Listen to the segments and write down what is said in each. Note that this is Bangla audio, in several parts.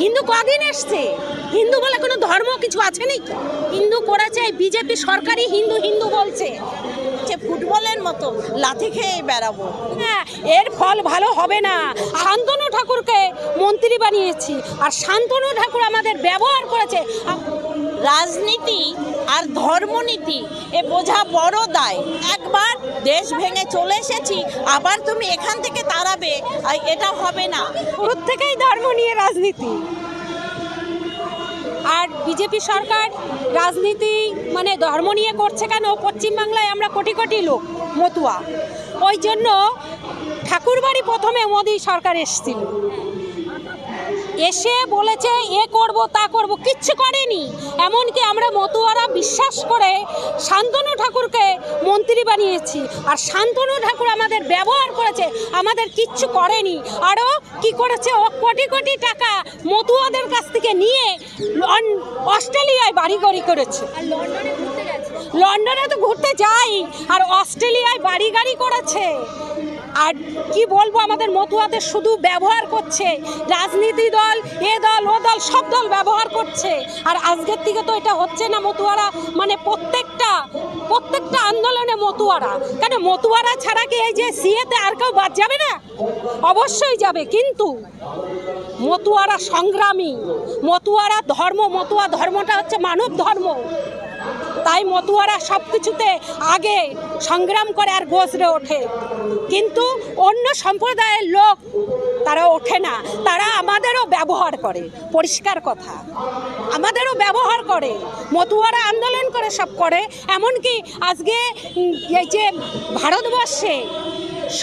হিন্দু কদিন এসছে? হিন্দু বলে কোনো ধর্ম কিছু আছে নাকি? হিন্দু করেছে বিজেপি সরকারি হিন্দু হিন্দু বলছে। যে ফুটবলের মতো লাথি খেয়ে বেড়াবো। হ্যাঁ এর ফল ভালো হবে না। শান্তনু ঠাকুরকে মন্ত্রী বানিয়েছি। আর শান্তনু ঠাকুর আমাদের ব্যবহার করেছে। রাজনীতি আর ধর্মনীতি, এ বোঝা বড় দায়। একবার দেশ ভেঙে চলে এসেছি, আবার তুমি এখান থেকে তাড়াবে এটা হবে না। শুরুর থেকেই ধর্ম নিয়ে রাজনীতি। আর বিজেপি সরকার রাজনীতি মানে ধর্ম নিয়ে করছে কেন? পশ্চিমবাংলায় আমরা কোটি কোটি লোক, মতুয়া। ওই জন্য ঠাকুরবাড়ি প্রথমে মোদী সরকার এসেছিল। এসে বলেছে এ করব তা করব। কিচ্ছু করেনি। এমনকি আমরা মতুয়ারা বিশ্বাস করে শান্তনু ঠাকুরকে মন্ত্রী বানিয়েছি। আর শান্তনু ঠাকুর আমাদের ব্যবহার করেছে আমাদের কিচ্ছু করেনি। আরও কি করেছে? ও কোটি কোটি টাকা মতুয়াদের কাছ থেকে নিয়ে অস্ট্রেলিয়ায় বাড়ি গাড়ি করেছে লন্ডনে তো ঘুরতে যাই আর অস্ট্রেলিয়ায় বাড়ি গাড়ি করেছে। আর কি বলব আমাদের মতুয়াদের শুধু ব্যবহার করছে। রাজনীতি দল, এ দল, ও দল, সব দল ব্যবহার করছে। আর আজকের থেকে তো এটা হচ্ছে না মতুয়ারা মানে প্রত্যেকটা প্রত্যেকটা আন্দোলনে মতুয়ারা। কেন মতুয়ারা ছাড়া কি এই যে সিএতে আর কেউ বাদ যাবে না? অবশ্যই যাবে, কিন্তু মতুয়ারা সংগ্রামী। মতুয়ারা ধর্ম, মতুয়া ধর্মটা হচ্ছে মানব ধর্ম। তাই মতুয়ারা সব কিছুতে আগে সংগ্রাম করে আর গজরে ওঠে। কিন্তু অন্য সম্প্রদায়ের লোক, তারা ওঠে না। তারা আমাদেরও ব্যবহার করে। পরিষ্কার কথা। আমাদেরও ব্যবহার করে। মতুয়ারা আন্দোলন করে সব করে। এমনকি আজকে এই যে ভারতবর্ষে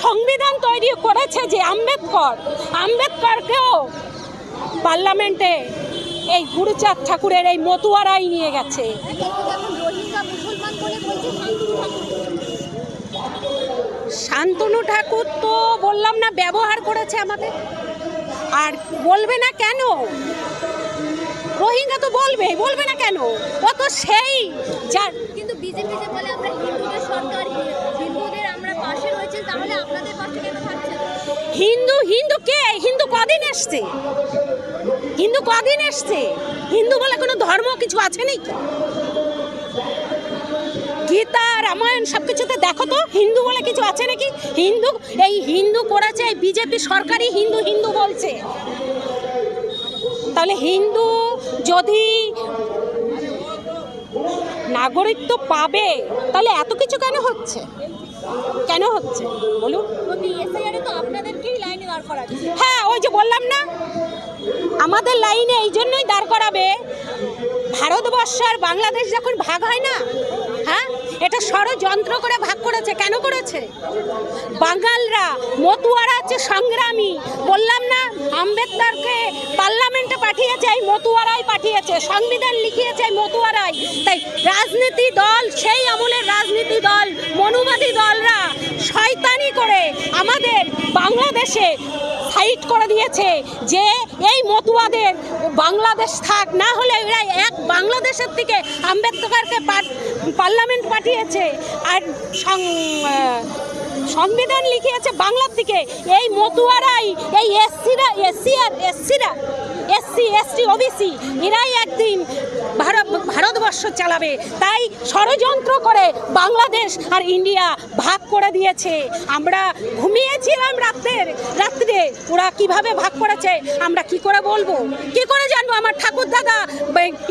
সংবিধান তৈরি করেছে যে আম্বেদকর, আম্বেদকরকেও পার্লামেন্টে এই গুরুচাঁদ ঠাকুরের এই মতুয়ারাই নিয়ে গেছে। শান্তনু ঠাকুর তো বললাম না ব্যবহার করেছে আমাদের। আর বলবে না কেন? রোহিঙ্গা তো বলবে বলবে না কেন? ও তো সেই যার কিন্তু বিজেপি যে বলে আমরা হিন্দুদের সরকার হিন্দুদের আমরা পাশে রয়েছে তাহলে আপনাদের পাশে কেন থাকছে হিন্দু হিন্দু কে? হিন্দু কদিন এসছে? হিন্দু কদিন এসছে? হিন্দু বলে কোনো ধর্ম কিছু আছে নাকি? গীতা রামায়ণ সব কিছুতে দেখো তো হিন্দু বলে কিছু আছে নাকি? হিন্দু এই হিন্দু করেছে এই বিজেপি সরকারি হিন্দু হিন্দু বলছে। তাহলে হিন্দু যদি নাগরিকত্ব পাবে তাহলে এত কিছু কেন হচ্ছে? কেন হচ্ছে? বলুন। প্রতি এসআইআর তো আপনাদেরকেই লাইনে দাঁড় করাচ্ছে। হ্যাঁ ওই যে বললাম না আমাদের লাইনে এই জন্যই দাঁড় করাবে ভারতবর্ষ আর বাংলাদেশ যখন ভাগ হয় না হ্যাঁ এটা ষড়যন্ত্র করে ভাগ করেছে, কেন করেছে? বাঙালরা মতুয়ারা হচ্ছে সংগ্রামী। বললাম না, আম্বেদকরকে পার্লামেন্টে পাঠিয়েছে, এই মতুয়ারাই পাঠিয়েছে, সংবিধান লিখিয়েছে এই মতুয়ারাই। তাই রাজনীতি দল, সেই আমলের রাজনীতি দল, মনুবাদী দলরা শয়তানি করে আমাদের বাংলাদেশে সাইট করে দিয়েছে যে এই মতুয়াদের বাংলাদেশ থাক, না হলে এরা এক বাংলাদেশের থেকে আম্বেদকরকে পার্লামেন্ট পাঠিয়েছে আর সংবিধান লিখিয়েছে বাংলার দিকে। এই মতুয়ারাই, এই এসসিরা এসসি আর এসসিরা এসসি এসটি ওবিসি এরাই একদিন ভারত, ভারতবর্ষ চালাবে। তাই ষড়যন্ত্র করে বাংলাদেশ আর ইন্ডিয়া ভাগ করে দিয়েছে। আমরা ঘুমিয়েছিলাম রাত্রের রাত্রে ওরা কীভাবে ভাগ করেছে, আমরা কি করে বলব? কি করে জানব? আমার ঠাকুর দাদা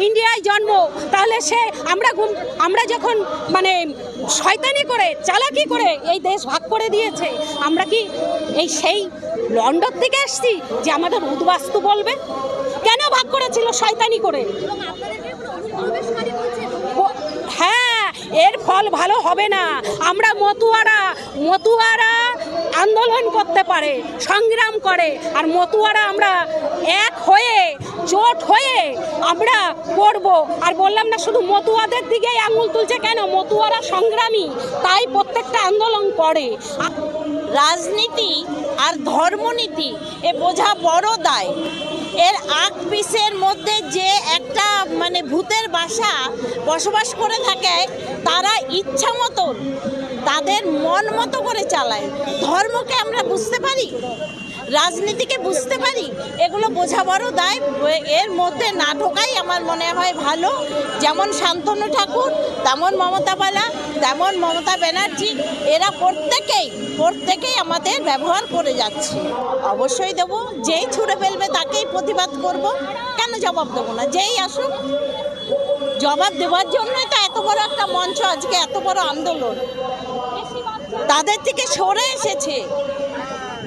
ইন্ডিয়ায় জন্ম। তাহলে সে, আমরা আমরা যখন মানে শয়তানি করে, চালাকি করে এই দেশ ভাগ করে দিয়েছে, আমরা কি এই সেই লন্ডন থেকে এসছি যে আমাদের উদ্বাস্তু বলবে? কেন ভাগ করেছিল? শয়তানি করে। হ্যাঁ এর ফল ভালো হবে না। আমরা মতুয়ারা মতুয়ারা আন্দোলন করতে পারে, সংগ্রাম করে, আর মতুয়ারা আমরা এক হয়ে, জোট হয়ে আমরা করব। আর বললাম না, শুধু মতুয়াদের দিকেই আঙুল তুলছে কেন? মতুয়ারা সংগ্রামী, তাই প্রত্যেকটা আন্দোলন করে। রাজনীতি আর ধর্মনীতি, এ বোঝা বড় দায়। এর আগ পিসের মধ্যে যে একটা মানে ভূতের বাসা বসবাস করে থাকে তারা ইচ্ছা মতন তাদের মন মতো করে চালায়। ধর্মকে আমরা বুঝতে পারি, রাজনীতিকে বুঝতে পারি, এগুলো বোঝাবারও দায়। এর মধ্যে না ঢোকাই আমার মনে হয় ভালো। যেমন শান্তনু ঠাকুর, তেমন মমতা বালা, তেমন মমতা ব্যানার্জি, এরা প্রত্যেকেই প্রত্যেকেই আমাদের ব্যবহার করে যাচ্ছে। অবশ্যই দেবো, যেই ছুড়ে ফেলবে তাকেই প্রতিবাদ করব। কেন জবাব দেবো না? যেই আসুক জবাব দেওয়ার জন্যই তো এত বড় একটা মঞ্চ আজকে, এত বড় আন্দোলন। তাদের থেকে সরে এসেছে।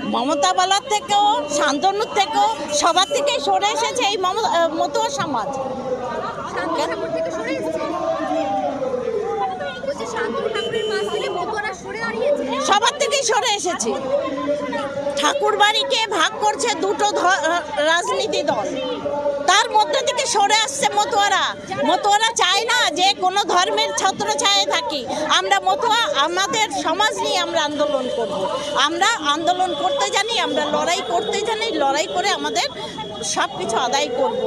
মমতা বালার থেকেও, শান্তনুর থেকেও, সবার থেকে সরে এসেছে এই মম- মতো সমাজ শান্ত ঠাকুর থেকে সরে এসেছে বলছি শান্ত ঠাকুরের পাশ থেকে মতুয়ারা সরে দাঁড়িয়েছে সবার থেকেই সরে এসেছে। ঠাকুর বাড়িকে ভাগ করছে দুটো রাজনীতি দল। তার মধ্যে থেকে সরে আসছে মতুয়ারা। মতুয়ারা চায় না যে কোনো ধর্মের ছত্র ছায়ে থাকি। আমরা মতুয়া, আমাদের সমাজ নিয়ে আমরা আন্দোলন করব। আমরা আন্দোলন করতে জানি, আমরা লড়াই করতে জানি, লড়াই করে আমাদের সব কিছু আদায় করব।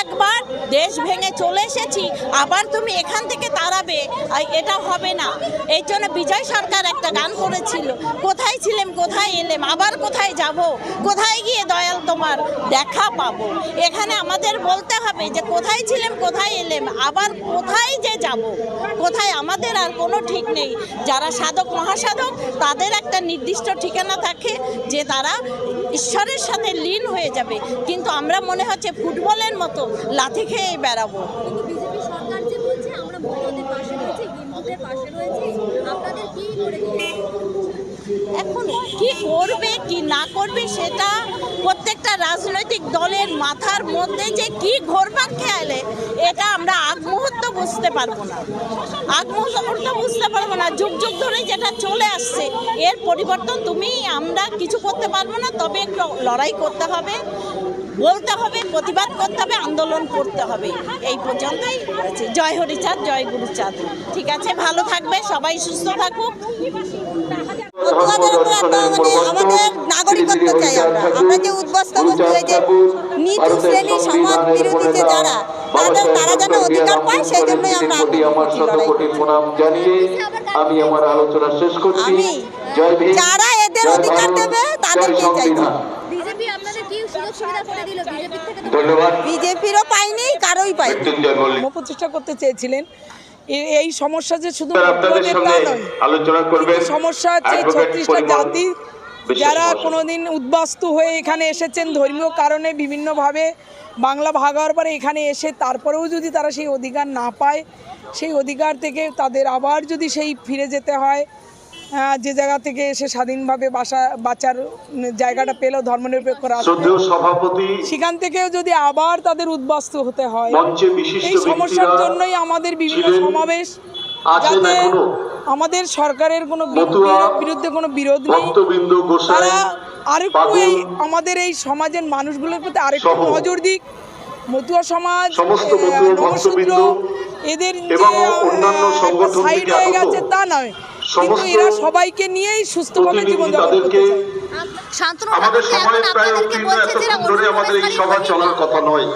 একবার দেশ ভেঙে চলে এসেছি, আবার তুমি এখান থেকে তাড়াবে এটা হবে না। এই জন্য বিজয় সরকার একটা গান করেছিল, কোথায় ছিলেন কোথায় এলেম, আবার কোথায় যাব, কোথায় গিয়ে দয়াল তোমার দেখা পাবো? এখানে আমাদের বলতে হবে যে কোথায় ছিলেন কোথায় এলেম, আবার কোথায় যে যাব, কোথায় আমাদের আর কোনো ঠিক নেই। যারা সাধক, মহাসাধক, তাদের একটা নির্দিষ্ট ঠিকানা থাকে যে তারা ঈশ্বরের সাথে লীন হয়ে যাবে। কিন্তু আমরা মনে হচ্ছে ফুটবলের মতো লাথি খেয়ে বেড়াবো। এখন কি করবে কি না করবে সেটা প্রত্যেকটা রাজনৈতিক দলের মাথার মধ্যে যে কি ঘোরবার খেয়ালে, এটা আমরা আগ মুহূর্ত বুঝতে পারব না। আগ মুহূর্ত বুঝতে পারব না। যুগ যুগ ধরে যেটা চলে আসছে, এর পরিবর্তন তুমি, আমরা কিছু করতে পারব না, তবে একটু লড়াই করতে হবে, বলতে হবে, প্রতিবাদ করতে হবে, আন্দোলন করতে হবে। এই পর্যন্তই জয় হরিচাঁদ, জয় গুরুচাঁদ। ঠিক আছে, ভালো থাকবে, সবাই সুস্থ থাকুক পটুয়াদের উপর একটা মানে আমাদের নাগরিকত্ব চাই আমরা আমরা যে উদ্বস্ত হচ্ছি যে নিচু শ্রেণি সমাজ বিরোধী যে যারা তাদের তারা যেন অধিকার পায় সেই জন্যই আমরা কোটি আমার করছি শত লড়াই কোটি প্রণাম জানিয়ে আমি আমার আলোচনা শেষ করছি যারা এদের অধিকার দেবে জয় তাদেরকেই চাইছি সংবিধান। বিজেপি আপনাদের কি সুযোগ সুবিধা করে দিল বিজেপির থেকে বিজেপিরও পাইনি কারোই পাইনি প্রতিষ্ঠা করতে চেয়েছিলেন এই সমস্যা যে শুধু আলোচনা করবে সমস্যা হচ্ছে ছত্রিশটা জাতি যারা কোনোদিন উদ্বাস্তু হয়ে এখানে এসেছেন ধর্মীয় কারণে বিভিন্নভাবে বাংলা ভাগ হওয়ার পরে এখানে এসে তারপরেও যদি তারা সেই অধিকার না পায় সেই অধিকার থেকে তাদের আবার যদি সেই ফিরে যেতে হয় যে জায়গা থেকে এসে স্বাধীনভাবে বাসা বাঁচার জায়গাটা পেল ধর্মনিরপেক্ষ রাষ্ট্র। সভাপতি সেখান থেকেও যদি আবার তাদের উদ্বাস্তু হতে হয় এই সমস্যার জন্যই আমাদের বিভিন্ন সমাবেশ যাতে আমাদের সরকারের কোনো বিরুদ্ধে কোনো বিরোধ নেই। তারা আরেকটু এই আমাদের এই সমাজের মানুষগুলোর প্রতি আরেকটু নজর দিক। মতুয়া সমাজ ভক্তবৃন্দ এদের সংগঠন সাইড হয়ে গেছে তা নয়। কিন্তু এরা সবাইকে নিয়েই সুস্থভাবে জীবনযাপন করতে চায়। শান্তনু আমাদের সময় প্রায় আপনাদেরকে এত ধরে আমাদের এই সভা চলার কথা নয়।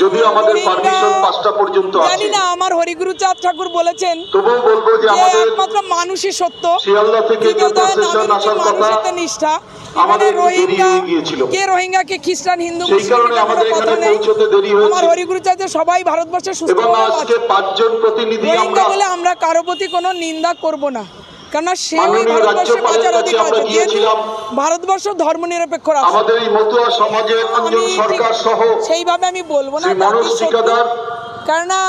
যদিও আমাদের পারমিশন পাঁচটা পর্যন্ত জানি না আমার হরিগুরু চাঁদ ঠাকুর বলেছেন তবুও বলব যে আমাদের একমাত্র মানুষই সত্য। শিয়ালদা থেকে আসার কথা নিষ্ঠা আমাদের রোহিঙ্গা গিয়েছিল। কে রোহিঙ্গাকে খ্রিস্টান হিন্দু সেই কারণে আমাদের এখানে পৌঁছতে দেরি হয়েছে। আমার হরিগুরু সবাই ভারতবর্ষে সুস্থ এবং আজকে পাঁচজন প্রতিনিধি আমরা বলে আমরা কারও প্রতি কোনো নিন্দা করব না। কেননা সেও মাননীয় ভারতবর্ষে বাঁচার অধিকার আছে যেহেতু ভারতবর্ষ ধর্মনিরপেক্ষ রাষ্ট্র। আমি ঠিক সহ সেইভাবে আমি বলব না কেননা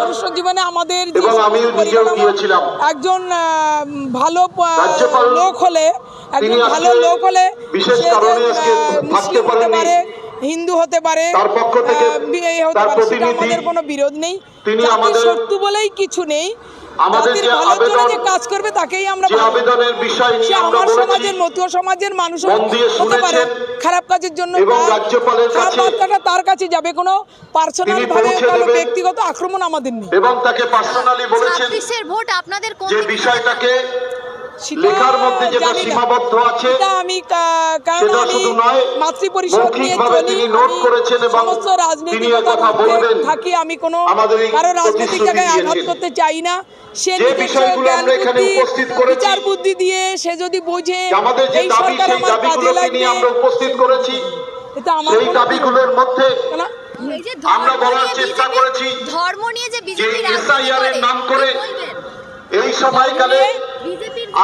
মনুষ্য জীবনে আমাদের। একজন ভালো লোক হলে একজন ভালো লোক হলে মুসলিম হতে পারে হিন্দু হতে পারে এই হতে পারে সেটা আমাদের কোনো বিরোধ নেই। তিনি জাতির আমাদের- সত্য বলেই কিছু নেই আমাদের যে আবেদন- যে কাজ করবে তাকেই আমরা যে আবেদনের বিষয় নিয়ে আমরা বলেছি সমাজের মতুয়া সমাজের মানুষ মন হতে পারে। খারাপ কাজের জন্য এবং তার- রাজ্যপালের কাছে বার্তাটা তার কাছে যাবে। কোনো পার্সোনাল ভাবে কোনো ব্যক্তিগত আক্রমণ আমাদের নেই। এবং তাকে পার্সোনালি বলেছেন ভোট আপনাদের কোন যে বিষয়টাকে লেখার মধ্যে যেটা। সীমাবদ্ধ আছে আমি কারণ সেটা শুধু নয়, মাতৃপরিষদ নিয়ে চলি নোট করেছেন এবং সমস্ত বলবেন। থাকি আমি কোনো কারও রাজনৈতিক জায়গায় আঘাত করতে চাই না। সে বিষয়গুলো আমরা এখানে উপস্থিত করেছি, বিচার বুদ্ধি দিয়ে সে যদি বোঝে আমাদের যে এই দাবি সরকার সেই আমার কাজে দাবিগুলোকে লাগবে নিয়ে আমরা উপস্থিত করেছি এটা আমার সেই দাবিগুলোর মধ্যে আমরা বলার চেষ্টা করেছি ধর্ম নিয়ে যে বিজেপি নাম করে এই সময়কালে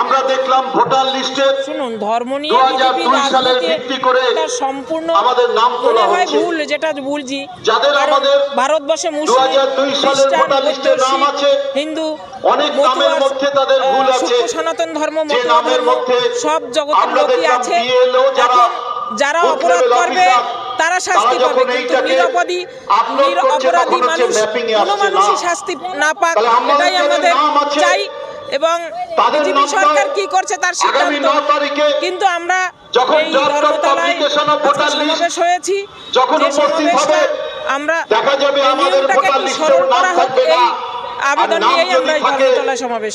আমরা দেখলাম ভোটার লিস্টে শুনুন ধর্ম নিয়ে 2002 সালের ভিত্তি করে সম্পূর্ণ আমাদের নাম তোলা হয় ভুল যেটা ভুলছি যাদের আমাদের ভারতবর্ষে 2002 মুসলিম সালের ভোটার লিস্টে নাম আছে। হিন্দু অনেক নামের মধ্যে তাদের ভুল আছে। সনাতন ধর্ম নামের মধ্যে সব জগতের লোকই আছে। যারা অপরাধ করবে তারা শাস্তি পাবে। কিন্তু নিরপরাধী মানুষ কোনো মানুষই। শাস্তি না পাক। আমাদের এটাই আমাদের চাই। এবং বিজেপি সরকার কি করছে তার সিদ্ধান্ত? কিন্তু আমরা যখন এই ধর্মতলায় সমাবেশ হয়েছি। যে সমাবেশটা আমরা নিয়মটাকে স্মরণ করা হোক এই আবেদন নিয়েই আমরা এই ধর্মতলায় সমাবেশ